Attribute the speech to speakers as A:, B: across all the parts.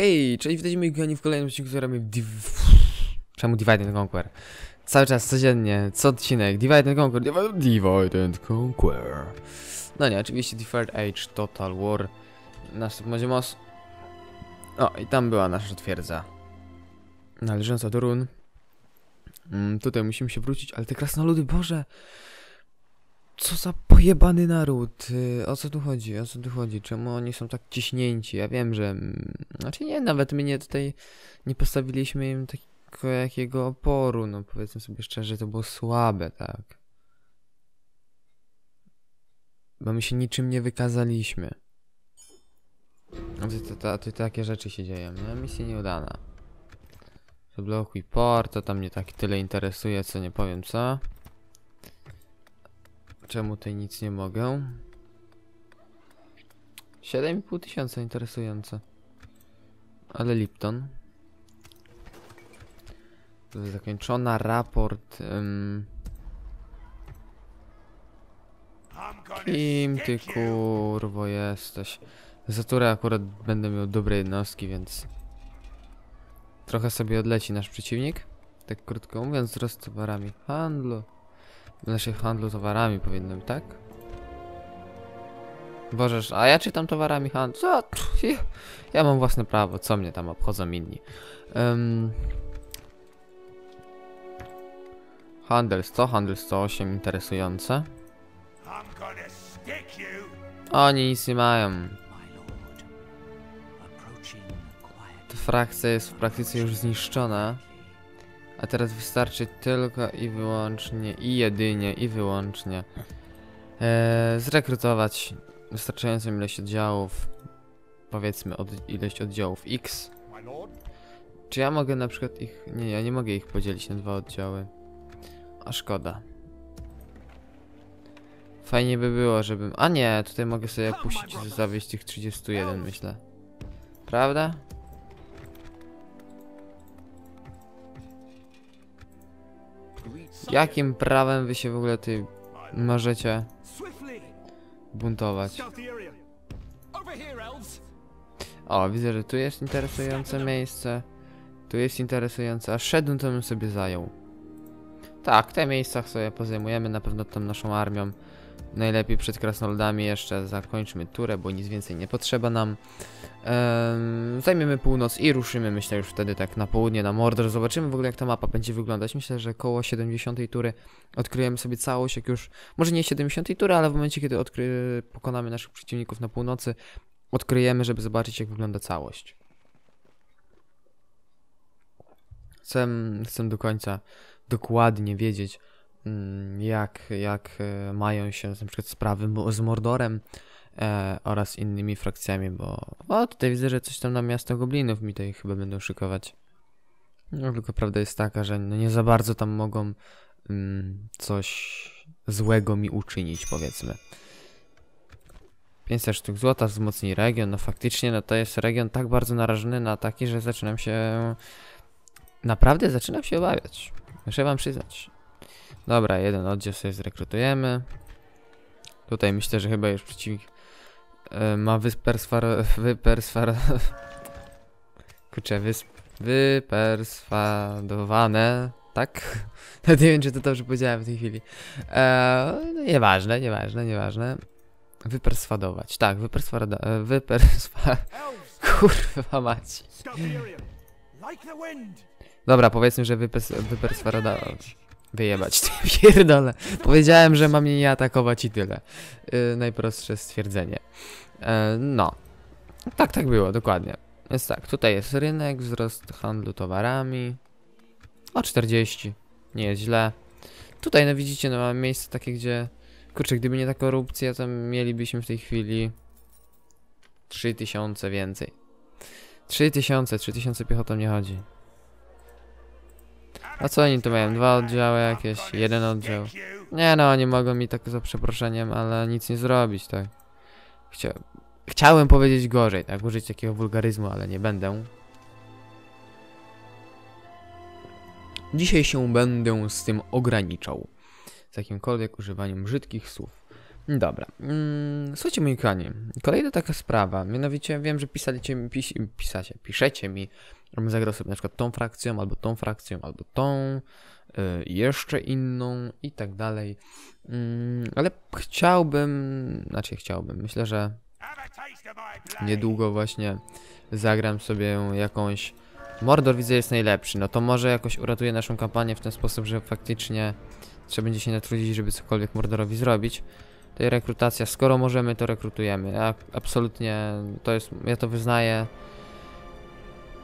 A: Hej, cześć, witajcie moi kochani w kolejnym odcinku, który robimy Div... Czemu Divide and Conquer? Cały czas, codziennie, co odcinek, Divide and Conquer, Divide, Divide and Conquer. No nie, oczywiście Deferred Age, Total War, nasz będzie most. O, i tam była nasza twierdza. Należąca do run. Mm, tutaj musimy się wrócić, ale te krasnoludy, Boże! Co za pojebany naród? Y, O co tu chodzi? O co tu chodzi? Czemu oni są tak ciśnięci? Ja wiem, że... mm, Znaczy nie, nawet my nie tutaj nie postawiliśmy im takiego jakiego oporu, no powiedzmy sobie szczerze, to było słabe, tak. Bo my się niczym nie wykazaliśmy. A tu, tu, tu, tu takie rzeczy się dzieją, nie? Misja nieudana. Zablokuj port, to tam mnie tak tyle interesuje, co nie powiem co. Czemu tutaj nic nie mogę? 7,5 tysiąca interesujące. Ale Lipton. Zakończona raport. Um, kim ty kurwo jesteś? Za które akurat będę miał dobre jednostki, więc trochę sobie odleci nasz przeciwnik. Tak krótko mówiąc, wzrost towarami handlu. W naszej handlu towarami powinienem, tak? Bożeż, a ja czytam towarami handlu. Co? Ja, ja mam własne prawo, co mnie tam obchodzą inni. Um, handel 100, handel 108, interesujące. Oni nic nie mają. Ta frakcja jest w praktyce już zniszczona. A teraz wystarczy tylko i wyłącznie, i jedynie, i wyłącznie e, zrekrutować wystarczającą ilość oddziałów. Powiedzmy od, ilość oddziałów X. Czy ja mogę na przykład ich... Nie, ja nie mogę ich podzielić na dwa oddziały. A szkoda. Fajnie by było, żebym... A nie, tutaj mogę sobie puścić, zawieść tych 31, myślę. Prawda? Jakim prawem wy się w ogóle ty możecie buntować? O, widzę, że tu jest interesujące miejsce. Tu jest interesujące, a Shedun to bym sobie zajął. Tak, te miejsca sobie pozajmujemy na pewno tą naszą armią. Najlepiej przed krasnoludami jeszcze zakończmy turę, bo nic więcej nie potrzeba nam. Ehm, zajmiemy północ i ruszymy, myślę, już wtedy tak na południe, na Mordor. Zobaczymy w ogóle, jak ta mapa będzie wyglądać. Myślę, że koło 70 tury odkryjemy sobie całość, jak już... Może nie 70 tury, ale w momencie, kiedy odkry... pokonamy naszych przeciwników na północy, odkryjemy, żeby zobaczyć, jak wygląda całość. Chcę, chcę do końca dokładnie wiedzieć, jak, jak e, mają się na przykład sprawy z Mordorem e, oraz innymi frakcjami, bo o, tutaj widzę, że coś tam na miasto Goblinów mi tutaj chyba będą szykować. No, tylko prawda jest taka, że no nie za bardzo tam mogą mm, coś złego mi uczynić, powiedzmy. 500 sztuk złota wzmocni region. No faktycznie, no to jest region tak bardzo narażony na ataki, że zaczynam się... Naprawdę zaczynam się obawiać. Muszę wam przyznać. Dobra, jeden oddział sobie zrekrutujemy. Tutaj myślę, że chyba już przeciwnik e, ma wyspersfar... wypersfar... Kurczę, wys... wyperswadowane, tak? Nie wiem, czy to dobrze powiedziałem w tej chwili. Eee, no nieważne, nieważne, nieważne. Wyperswadować. Tak, wyperswada... e, Wyperswa... Kurwa
B: wind.
A: Dobra, powiedzmy, że wypers... wyperswadować. Wyjebać, ty pierdolę. Powiedziałem, że mam mnie nie atakować i tyle. Yy, najprostsze stwierdzenie. E, no. Tak, tak było, dokładnie. Więc tak, tutaj jest rynek, wzrost handlu towarami. O 40. Nie jest źle. Tutaj, no widzicie, no mamy miejsce takie, gdzie... Kurczę, gdyby nie ta korupcja, to mielibyśmy w tej chwili... 3000 więcej. 3000, 3000 piechotą nie chodzi. A co oni tu mają? Dwa oddziały jakieś? Jeden oddział? Nie no, oni mogą mi tak za przeproszeniem, ale nic nie zrobić, tak. Chcia... Chciałem powiedzieć gorzej, tak, użyć takiego wulgaryzmu, ale nie będę. Dzisiaj się będę z tym ograniczał. Z jakimkolwiek używaniem brzydkich słów. Dobra. Mm, słuchajcie, moi kochani, kolejna taka sprawa. Mianowicie wiem, że pisaliście, mi- pis, pisacie, piszecie mi, zagrał sobie na przykład tą frakcją, albo tą frakcją, albo tą, y, jeszcze inną i tak dalej. Mm, ale chciałbym, znaczy chciałbym, myślę, że niedługo właśnie zagram sobie jakąś. Mordor widzę jest najlepszy, no to może jakoś uratuje naszą kampanię w ten sposób, że faktycznie trzeba będzie się natrudzić, żeby cokolwiek Mordorowi zrobić. Jest rekrutacja, skoro możemy, to rekrutujemy. Ja absolutnie, to jest, ja to wyznaję.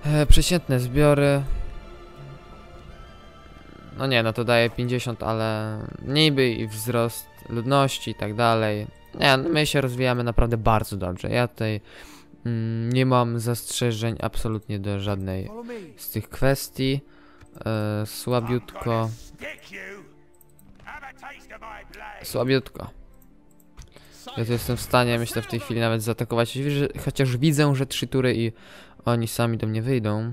A: E, przeciętne zbiory. No nie, no to daje 50, ale niby i wzrost ludności i tak dalej. Nie, no my się rozwijamy naprawdę bardzo dobrze. Ja tutaj mm, nie mam zastrzeżeń absolutnie do żadnej z tych kwestii. E, słabiutko, słabiutko. Ja to jestem w stanie, myślę, w tej chwili nawet zaatakować. Chociaż widzę, że trzy tury i oni sami do mnie wyjdą.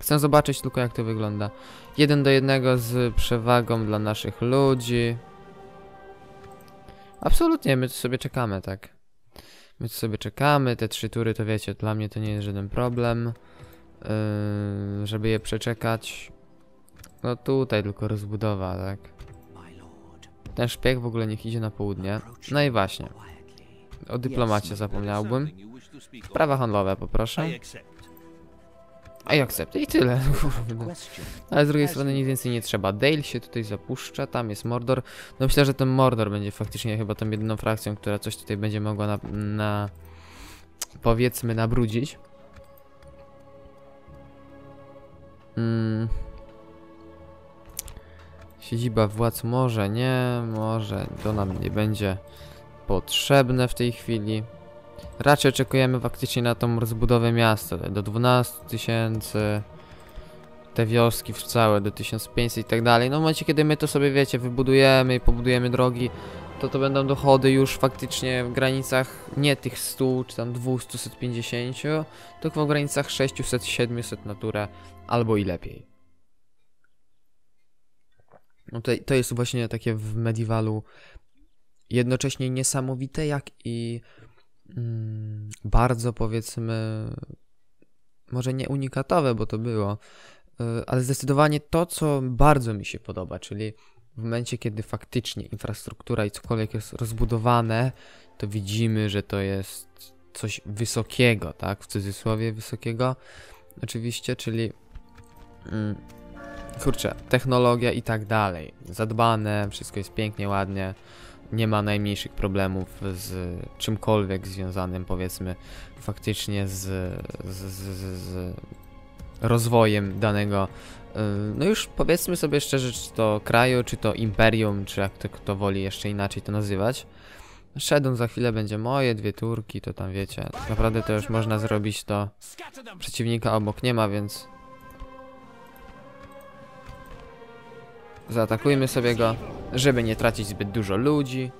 A: Chcę zobaczyć tylko, jak to wygląda. Jeden do jednego z przewagą dla naszych ludzi. Absolutnie, my tu sobie czekamy, tak. My tu sobie czekamy, te trzy tury to wiecie, dla mnie to nie jest żaden problem. Yy, żeby je przeczekać. No tutaj tylko rozbudowa, tak. Ten szpieg w ogóle niech idzie na południe. No i właśnie, o dyplomacie zapomniałbym. Prawa handlowe poproszę. A i akceptuj i tyle. Ale z drugiej strony nic więcej nie trzeba. Dale się tutaj zapuszcza, tam jest Mordor. No myślę, że ten Mordor będzie faktycznie chyba tą jedyną frakcją, która coś tutaj będzie mogła na, na powiedzmy nabrudzić. Mm. Siedziba władz może nie, może to nam nie będzie potrzebne w tej chwili. Raczej oczekujemy faktycznie na tą rozbudowę miasta do 12 tysięcy te wioski w całe do 1500 i tak dalej. No w momencie kiedy my to sobie wiecie, wybudujemy i pobudujemy drogi, to to będą dochody już faktycznie w granicach nie tych 100 czy tam 200, 150, tylko w granicach 600, 700 naturę albo i lepiej. No to, to jest właśnie takie w Medievalu jednocześnie niesamowite, jak i mm, bardzo powiedzmy może nie unikatowe, bo to było, y, ale zdecydowanie to, co bardzo mi się podoba, czyli w momencie, kiedy faktycznie infrastruktura i cokolwiek jest rozbudowane, to widzimy, że to jest coś wysokiego, tak? W cudzysłowie wysokiego, oczywiście, czyli mm, kurczę, technologia i tak dalej. Zadbane, wszystko jest pięknie, ładnie. Nie ma najmniejszych problemów z czymkolwiek związanym, powiedzmy, faktycznie z, z, z, z, rozwojem danego, y, no już powiedzmy sobie szczerze, czy to kraju, czy to imperium, czy jak to kto woli jeszcze inaczej to nazywać. Shadon za chwilę będzie moje, dwie turki, to tam wiecie, naprawdę to już można zrobić to. Przeciwnika obok nie ma, więc zaatakujmy sobie go, żeby nie tracić zbyt dużo ludzi.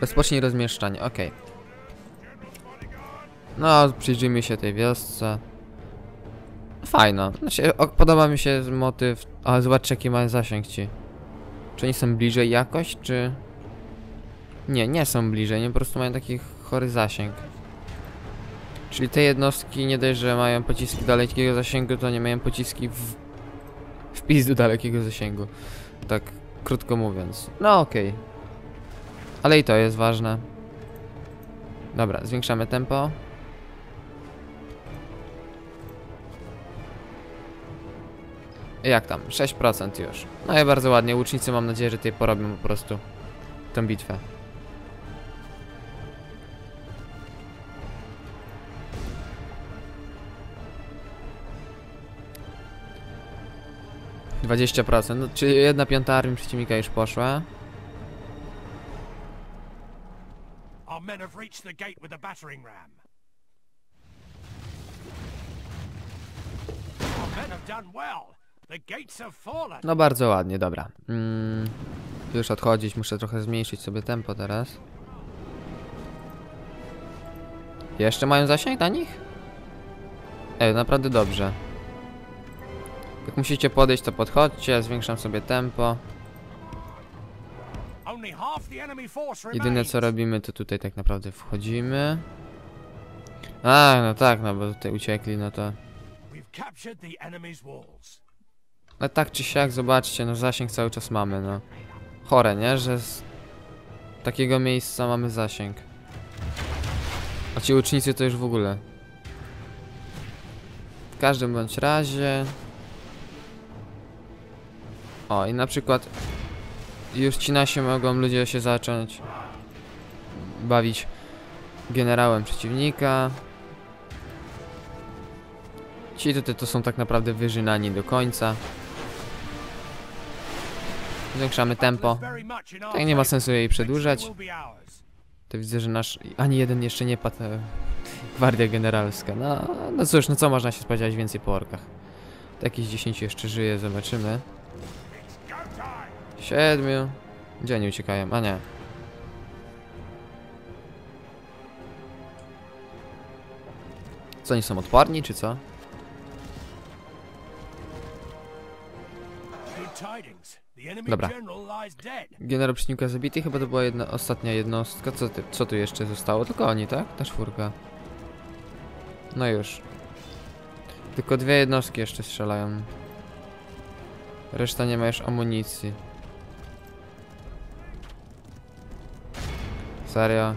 A: Rozpocznij rozmieszczanie, okej. No, przyjrzyjmy się tej wiosce. Fajno. Znaczy, podoba mi się motyw. Ale zobacz, jaki ma zasięg ci. Czy oni są bliżej jakoś, czy... Nie, nie są bliżej, nie po prostu mają taki chory zasięg. Czyli te jednostki nie dość, że mają pociski dalekiego zasięgu, to nie mają pociski w... w pizdu dalekiego zasięgu. Tak, krótko mówiąc. No okej. Ale i to jest ważne. Dobra, zwiększamy tempo. Jak tam? 6% już. No i bardzo ładnie. Łucznicy mam nadzieję, że tutaj porobią po prostu tę bitwę. Dwadzieścia procent, no, czyli jedna piąta armii przeciwnika już poszła.
B: Our men have reached the gate with the battering well.
A: No bardzo ładnie, dobra. Mm, już odchodzić, muszę trochę zmniejszyć sobie tempo teraz. Jeszcze mają zasięg na nich? Ej, naprawdę dobrze. Jak musicie podejść, to podchodźcie, zwiększam sobie tempo. Jedyne co robimy, to tutaj tak naprawdę wchodzimy. A, no tak, no bo tutaj uciekli, no to... No tak czy siak, zobaczcie, no zasięg cały czas mamy, no. Chore, nie? Że z takiego miejsca mamy zasięg. A ci ucznicy to już w ogóle. W każdym bądź razie... O, i na przykład już ci nasi mogą ludzie się zacząć bawić generałem przeciwnika. Ci tutaj to są tak naprawdę wyżynani do końca. Zwiększamy tempo. Tak nie ma sensu jej przedłużać. To widzę, że nasz ani jeden jeszcze nie padł. e, Gwardia generalska. No, no cóż, no co można się spodziewać więcej po orkach. To jakieś 10 jeszcze żyje, zobaczymy. Siedmiu. Gdzie oni uciekają? A nie. Co oni są odporni, czy co? Dobra. Generał przeciwnika zabity, chyba to była jedna, ostatnia jednostka. Co, ty, co tu jeszcze zostało? Tylko oni, tak? Ta czwórka. No już. Tylko dwie jednostki jeszcze strzelają. Reszta nie ma już amunicji. Serio?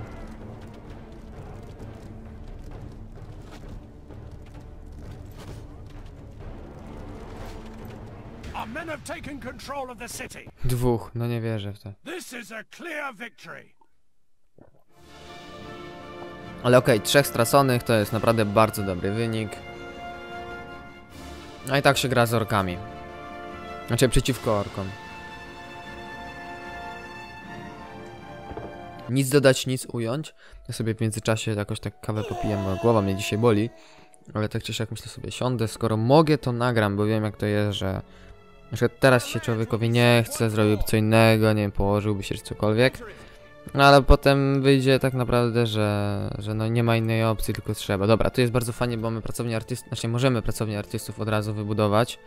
B: Taken control of the city.
A: Dwóch, no nie wierzę w to.
B: This is a clear victory.
A: Ale okej, trzech straconych to jest naprawdę bardzo dobry wynik. No i tak się gra z orkami. Znaczy przeciwko orkom. Nic dodać, nic ująć. Ja sobie w międzyczasie jakoś tak kawę popiję, bo głowa mnie dzisiaj boli. Ale tak czy siak myślę sobie, siądę, skoro mogę to nagram, bo wiem jak to jest, że... Na przykład teraz się człowiekowi nie chce, zrobiłby co innego, nie wiem, położyłby się czy cokolwiek. No ale potem wyjdzie tak naprawdę, że, że no nie ma innej opcji, tylko trzeba. Dobra, tu jest bardzo fajnie, bo mamy pracownię artystów, znaczy możemy pracownię artystów od razu wybudować.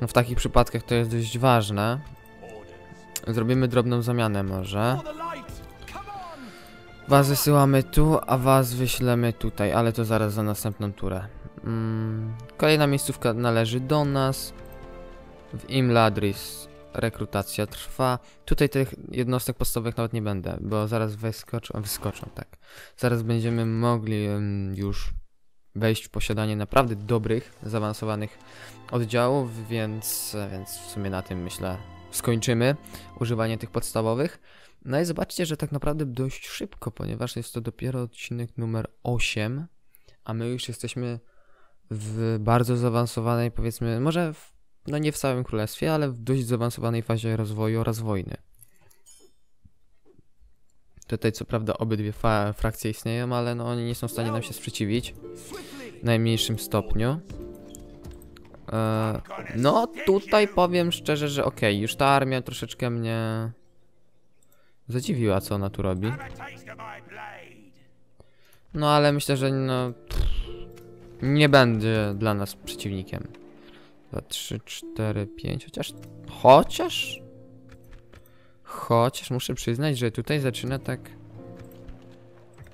A: No w takich przypadkach to jest dość ważne. Zrobimy drobną zamianę może. Was wysyłamy tu, a was wyślemy tutaj, ale to zaraz za następną turę. Mm, kolejna miejscówka należy do nas. W Imladris rekrutacja trwa. Tutaj tych jednostek podstawowych nawet nie będę, bo zaraz wyskoczą, wyskoczą, tak. Zaraz będziemy mogli już wejść w posiadanie naprawdę dobrych, zaawansowanych oddziałów, więc, więc w sumie na tym myślę skończymy używanie tych podstawowych. No i zobaczcie, że tak naprawdę dość szybko, ponieważ jest to dopiero odcinek numer 8, a my już jesteśmy w bardzo zaawansowanej, powiedzmy, może w, no nie w całym królestwie, ale w dość zaawansowanej fazie rozwoju oraz wojny. Tutaj co prawda obydwie frakcje istnieją, ale no oni nie są w stanie nam się sprzeciwić w najmniejszym stopniu. E, no tutaj powiem szczerze, że okej, już ta armia troszeczkę mnie zadziwiła, co ona tu robi. No ale myślę, że no pff, nie będzie dla nas przeciwnikiem. 2, 3, 4, 5, chociaż chociaż chociaż muszę przyznać, że tutaj zaczyna tak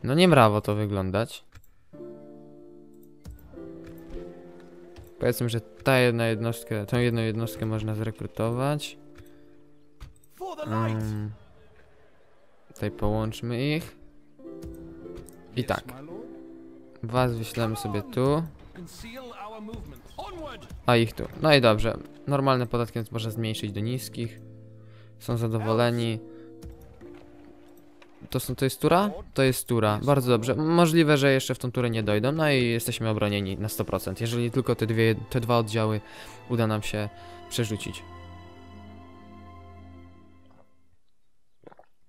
A: no nie brawo to wyglądać. Powiedzmy, że ta jedna jednostka, tą jedną jednostkę można zrekrutować. Mm. Tutaj połączmy ich. I tak. Was wyślemy sobie tu, a ich tu. No i dobrze. Normalne podatki więc można zmniejszyć do niskich. Są zadowoleni. To, są, to jest tura? To jest tura. Bardzo dobrze. Możliwe, że jeszcze w tą turę nie dojdą. No i jesteśmy obronieni na 100%. Jeżeli tylko te, dwie, te dwa oddziały uda nam się przerzucić.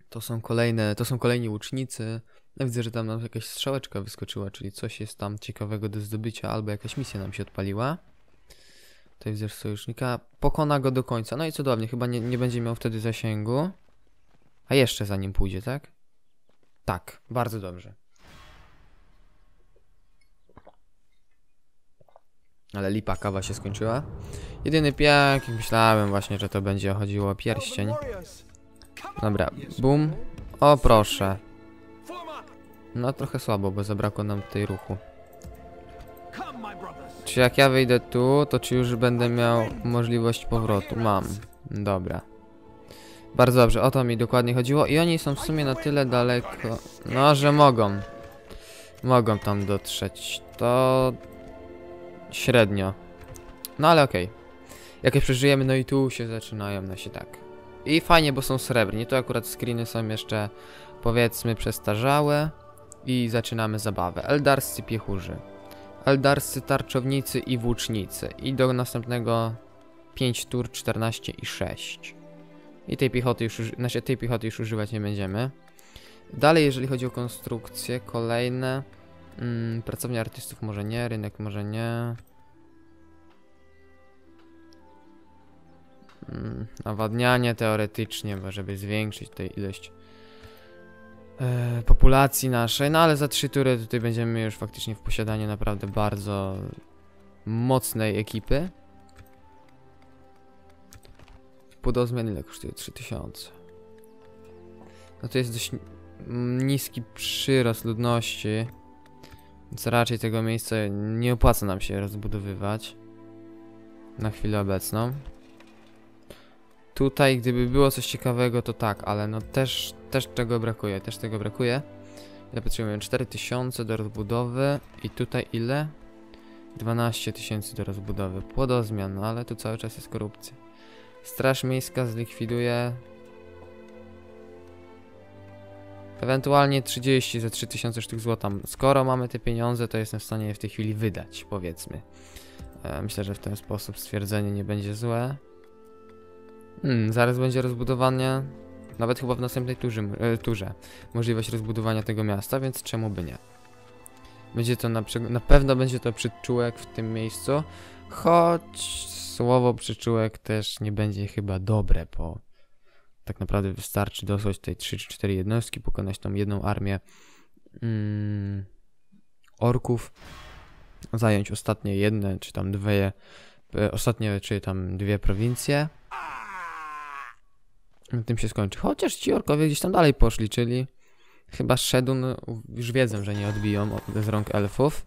A: To są kolejne, to są kolejni łucznicy. Ja widzę, że tam nam jakaś strzałeczka wyskoczyła, czyli coś jest tam ciekawego do zdobycia, albo jakaś misja nam się odpaliła. Tutaj wzór sojusznika. Pokona go do końca. No i cudownie, chyba nie, nie będzie miał wtedy zasięgu. A jeszcze za nim pójdzie, tak? Tak, bardzo dobrze. Ale lipa kawa się skończyła. Jedyny piak, myślałem właśnie, że to będzie chodziło o pierścień. Dobra, bum. O proszę. No trochę słabo, bo zabrakło nam tutaj ruchu. Czy jak ja wyjdę tu, to czy już będę miał możliwość powrotu? Mam. Dobra. Bardzo dobrze, o to mi dokładnie chodziło. I oni są w sumie na tyle daleko, no że mogą. Mogą tam dotrzeć. To średnio. No ale okej. Jakieś przeżyjemy, no i tu się zaczynają nasi tak. I fajnie, bo są srebrni. Tu akurat screeny są jeszcze powiedzmy przestarzałe. I zaczynamy zabawę. Eldarscy piechurzy. Eldarscy tarczownicy i włócznicy. I do następnego 5 tur 14 i 6. I tej piechoty już, znaczy tej piechoty już używać nie będziemy. Dalej, jeżeli chodzi o konstrukcje, kolejne. Mm, pracownia artystów może nie, rynek może nie. Mm, nawadnianie teoretycznie, żeby zwiększyć tę ilość e, populacji naszej, no ale za trzy tury tutaj będziemy już faktycznie w posiadaniu naprawdę bardzo mocnej ekipy. Podozmian ile kosztuje? 3000. No to jest dość niski przyrost ludności, więc raczej tego miejsca nie opłaca nam się rozbudowywać na chwilę obecną. Tutaj, gdyby było coś ciekawego, to tak, ale no też, też tego brakuje, też tego brakuje. Ile potrzebujemy? 4000 do rozbudowy i tutaj ile? 12 tysięcy do rozbudowy. Płodozmian, no ale tu cały czas jest korupcja. Straż Miejska zlikwiduje Ewentualnie 30 za 3000 sztuk złota. Skoro mamy te pieniądze, to jestem w stanie je w tej chwili wydać, powiedzmy. E, myślę, że w ten sposób stwierdzenie nie będzie złe. Hmm, zaraz będzie rozbudowanie, nawet chyba w następnej turze, e, turze, możliwość rozbudowania tego miasta, więc czemu by nie? Będzie to na, na pewno będzie to przyczółek w tym miejscu, choć słowo przyczółek też nie będzie chyba dobre, bo tak naprawdę wystarczy dosłać tutaj 3 czy 4 jednostki, pokonać tą jedną armię mm, orków, zająć ostatnie jedne, czy tam dwie, e, ostatnie, czy tam dwie prowincje. Na tym się skończy. Chociaż ci orkowie gdzieś tam dalej poszli, czyli chyba Shedun już wiedzą, że nie odbiją od- z rąk elfów.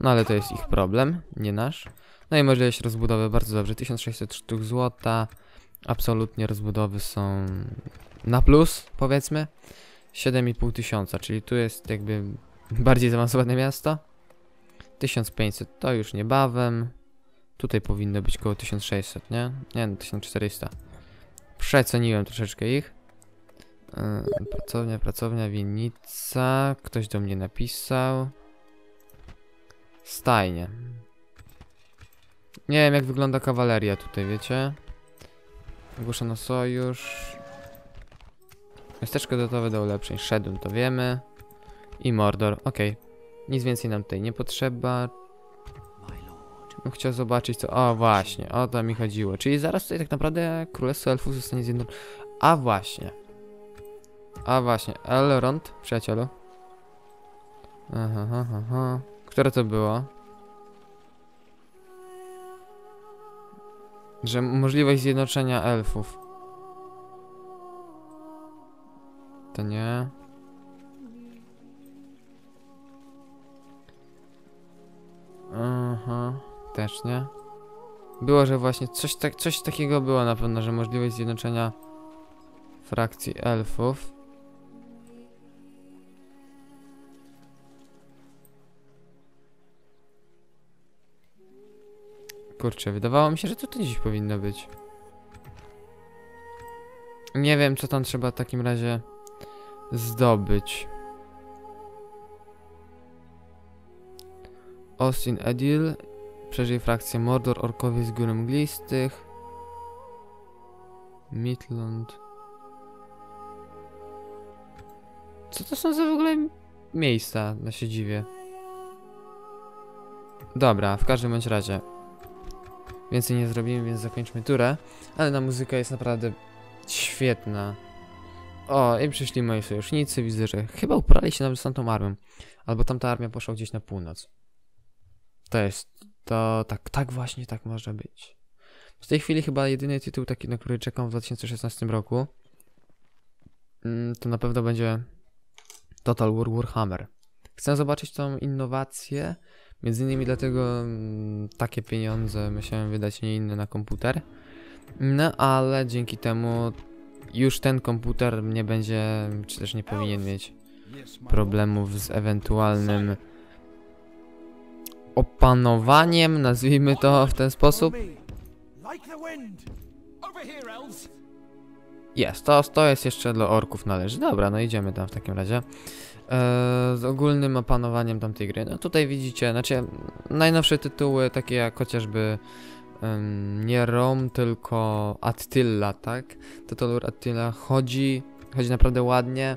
A: No ale to jest ich problem, nie nasz. No i możliwość rozbudowy bardzo dobrze. 1600 sztuk złota. Absolutnie rozbudowy są na plus, powiedzmy. 7,5 tysiąca, czyli tu jest jakby bardziej zaawansowane miasto. 1500 to już niebawem. Tutaj powinno być około 1600, nie? Nie, no 1400. Przeceniłem troszeczkę ich. Yy, pracownia, pracownia, winnica. Ktoś do mnie napisał. Stajnie. Nie wiem jak wygląda kawaleria tutaj, wiecie? Ogłoszono sojusz. Miasteczko gotowe do ulepszeń. Shedun to wiemy. I Mordor, okej. Nic więcej nam tutaj nie potrzeba. Chciał zobaczyć co... O właśnie, o to mi chodziło. Czyli zaraz tutaj tak naprawdę Królestwo Elfów zostanie zjednoczone. A właśnie. A właśnie, Elrond, przyjacielu. Aha, aha, aha. Które to było? Że możliwość zjednoczenia elfów. To nie. Też nie. Było, że właśnie coś, tak, coś takiego było na pewno, że możliwość zjednoczenia frakcji elfów. Kurczę, wydawało mi się, że to gdzieś powinno być. Nie wiem, co tam trzeba w takim razie zdobyć. Austin Edil przeżyje frakcję Mordor, Orkowie z Góry Mglistych. Midland. Co to są za w ogóle miejsca na siedziwie? Dobra, w każdym bądź razie. Więcej nie zrobimy, więc zakończmy turę. Ale na muzyka jest naprawdę świetna. O, i przyszli moi sojusznicy. Widzę, że chyba uporali się nawet z tamtą armią. Albo tamta armia poszła gdzieś na północ. To jest. To tak, tak właśnie tak może być. W tej chwili chyba jedyny tytuł taki, na który czekam w 2016 roku. mm, To na pewno będzie Total War Warhammer. Chcę zobaczyć tą innowację. Między innymi dlatego mm, takie pieniądze musiałem wydać nie inne na komputer. No ale dzięki temu już ten komputer nie będzie, czy też nie powinien mieć problemów z ewentualnym opanowaniem, nazwijmy to w ten sposób. Jest, to, to jest jeszcze dla orków należy. Dobra, no idziemy tam w takim razie. Eee, z ogólnym opanowaniem tamtej gry. No tutaj widzicie, znaczy najnowsze tytuły, takie jak chociażby em, nie Rom, tylko Attila, tak? War Attila chodzi, chodzi naprawdę ładnie.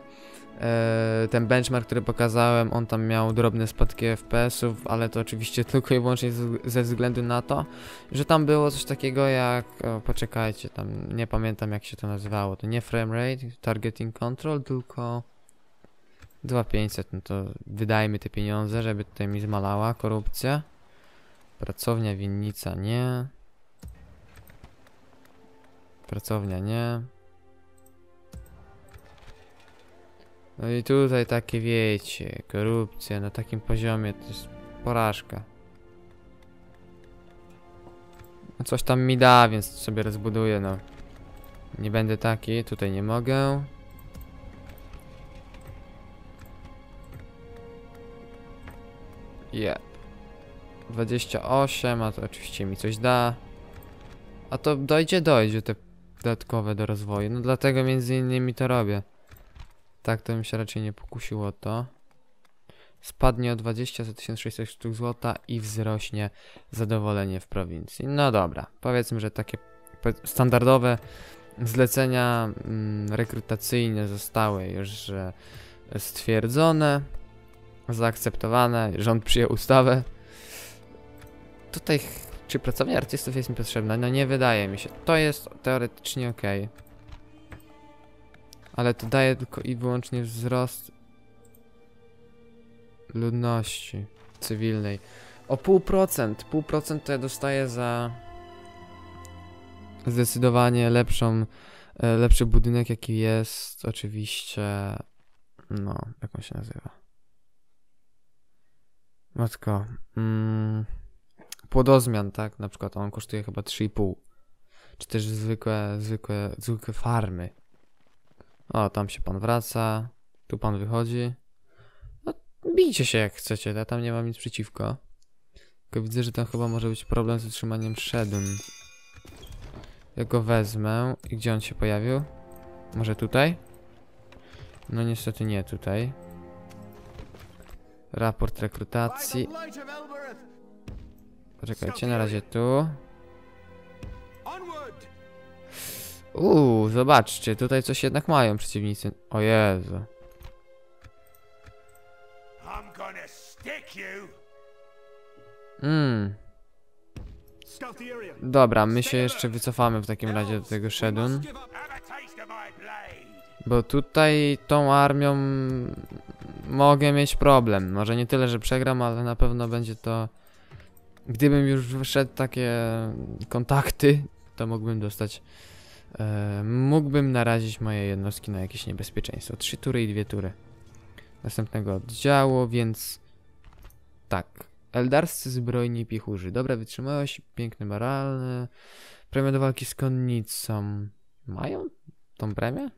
A: Eee, ten benchmark, który pokazałem, on tam miał drobne spadki FPS-ów, ale to oczywiście tylko i wyłącznie ze względu na to, że tam było coś takiego jak, o, poczekajcie, tam nie pamiętam jak się to nazywało, to nie framerate, targeting control, tylko 2500, no to wydajmy te pieniądze, żeby tutaj mi zmalała korupcja. Pracownia, winnica, nie. Pracownia, nie. No i tutaj takie wiecie, korupcja na takim poziomie to jest porażka. No Coś tam mi da, więc sobie rozbuduję, no. Nie będę taki, tutaj nie mogę. Jep. 28, a to oczywiście mi coś da. A to dojdzie, dojdzie te dodatkowe do rozwoju. No dlatego między innymi to robię. Tak to bym się raczej nie pokusiło to. Spadnie o 20 za 1600 sztuk złota i wzrośnie zadowolenie w prowincji. No dobra, powiedzmy, że takie standardowe zlecenia mm, rekrutacyjne zostały już stwierdzone, zaakceptowane, rząd przyjął ustawę. Tutaj, czy pracownia artystów jest mi potrzebna? No nie wydaje mi się. To jest teoretycznie ok. Ale to daje tylko i wyłącznie wzrost ludności cywilnej. O pół procent. Pół procent to ja dostaję za zdecydowanie lepszą, e, lepszy budynek jaki jest oczywiście no, jak on się nazywa? Matko. Mm, płodozmian, tak? Na przykład on kosztuje chyba 3,5. Czy też zwykłe, zwykłe, zwykłe farmy. O, tam się pan wraca. Tu pan wychodzi. No, bijcie się jak chcecie, ja tam nie mam nic przeciwko. Tylko widzę, że tam chyba może być problem z utrzymaniem Shedun. Ja go wezmę. I gdzie on się pojawił? Może tutaj? No niestety nie tutaj. Raport rekrutacji. Poczekajcie, na razie tu. Uuu, zobaczcie, tutaj coś jednak mają przeciwnicy. O Jezu. Mmm. Dobra, my się jeszcze wycofamy w takim razie do tego Shedun. Bo tutaj tą armią mogę mieć problem. Może nie tyle, że przegram, ale na pewno będzie to. Gdybym już wyszedł takie kontakty, to mógłbym dostać. E, mógłbym narazić moje jednostki na jakieś niebezpieczeństwo. Trzy tury i dwie tury następnego oddziału, więc tak. Eldarscy zbrojni pichurzy. Dobra wytrzymałość, piękny moralny. Premia do walki z konnicą. Mają tą premię?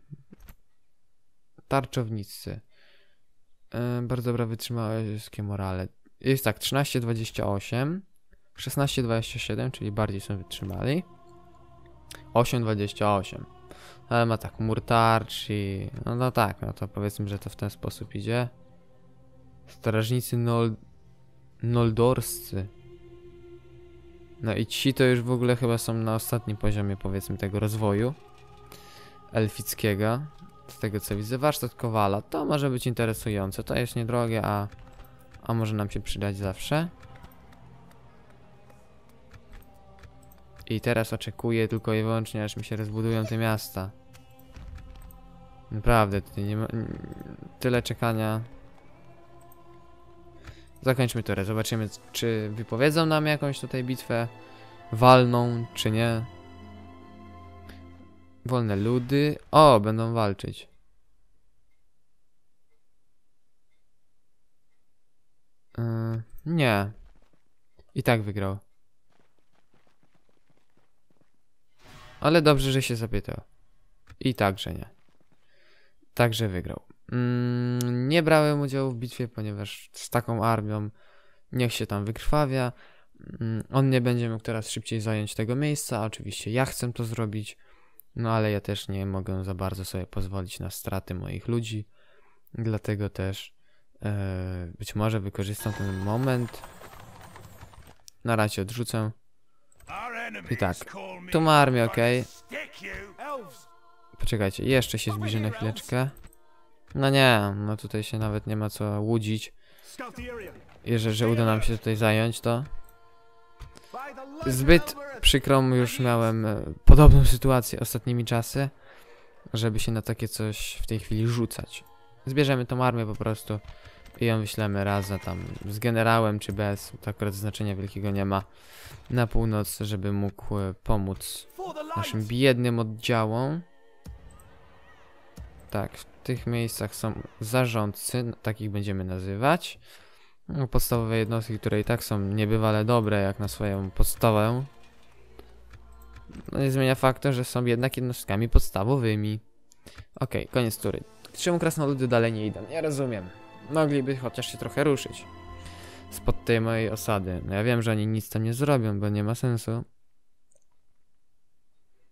A: Tarczownicy. E, bardzo dobra wytrzymałość morale. Jest tak, 13,28, 16,27, czyli bardziej są wytrzymali. 8,28. Ale ma tak mur tarcz i... No, no tak, no to powiedzmy, że to w ten sposób idzie. Strażnicy Nol... Noldorscy. No i ci to już w ogóle chyba są na ostatnim poziomie, powiedzmy, tego rozwoju elfickiego. Z tego co widzę, warsztat Kowala. To może być interesujące. To jest niedrogie, a, a może nam się przydać zawsze. I teraz oczekuję tylko i wyłącznie, aż mi się rozbudują te miasta. Naprawdę, tutaj nie ma... Tyle czekania. Zakończmy turę, zobaczymy, czy wypowiedzą nam jakąś tutaj bitwę walną, czy nie. Wolne ludy. O, będą walczyć. Yy, nie. I tak wygrał. Ale dobrze, że się zapytał. I także nie. Także wygrał. Mm, nie brałem udziału w bitwie, ponieważ z taką armią niech się tam wykrwawia. Mm, on nie będzie mógł teraz szybciej zająć tego miejsca. Oczywiście ja chcę to zrobić. No ale ja też nie mogę za bardzo sobie pozwolić na straty moich ludzi. Dlatego też e, być może wykorzystam ten moment. Na razie odrzucę. I tak, Tu ma armię, okej.
C: Elves.
A: Poczekajcie, jeszcze się zbliży na chwileczkę. No nie, no tutaj się nawet nie ma co łudzić. Jeżeli że uda nam się tutaj zająć, to zbyt przykrą już miałem e, podobną sytuację ostatnimi czasy, żeby się na takie coś w tej chwili rzucać. Zbierzemy tą armię po prostu i ją wyślemy raz na tam z generałem czy bez, to akurat znaczenia wielkiego nie ma, na północ, żeby mógł e, pomóc naszym biednym oddziałom. Tak, w tych miejscach są zarządcy, no, takich będziemy nazywać. No, podstawowe jednostki, które i tak są niebywale dobre jak na swoją podstawę. No nie zmienia faktu, że są jednak jednostkami podstawowymi. Okej, koniec tury. Czemu krasnoludy dalej nie idą? Nie rozumiem. Mogliby chociaż się trochę ruszyć. Spod tej mojej osady. No ja wiem, że oni nic tam nie zrobią, bo nie ma sensu.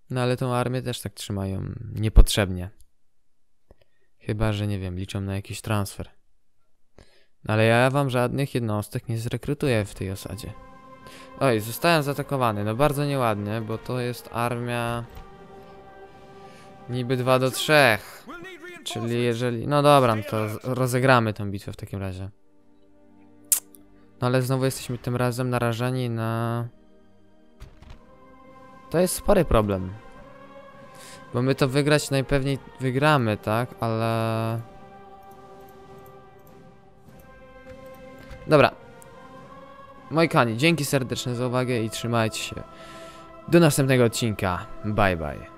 A: No ale tą armię też tak trzymają niepotrzebnie. Chyba, że nie wiem, liczą na jakiś transfer. No ale ja wam żadnych jednostek nie zrekrutuję w tej osadzie. Oj, zostałem zaatakowany. No bardzo nieładnie, bo to jest armia... Niby 2 do 3. Czyli jeżeli... No dobra, no to rozegramy tą bitwę w takim razie. No ale znowu jesteśmy tym razem narażeni na... To jest spory problem. Bo my to wygrać najpewniej wygramy, tak? Ale... Dobra. Moi kochani, dzięki serdeczne za uwagę i trzymajcie się. Do następnego odcinka. Bye bye.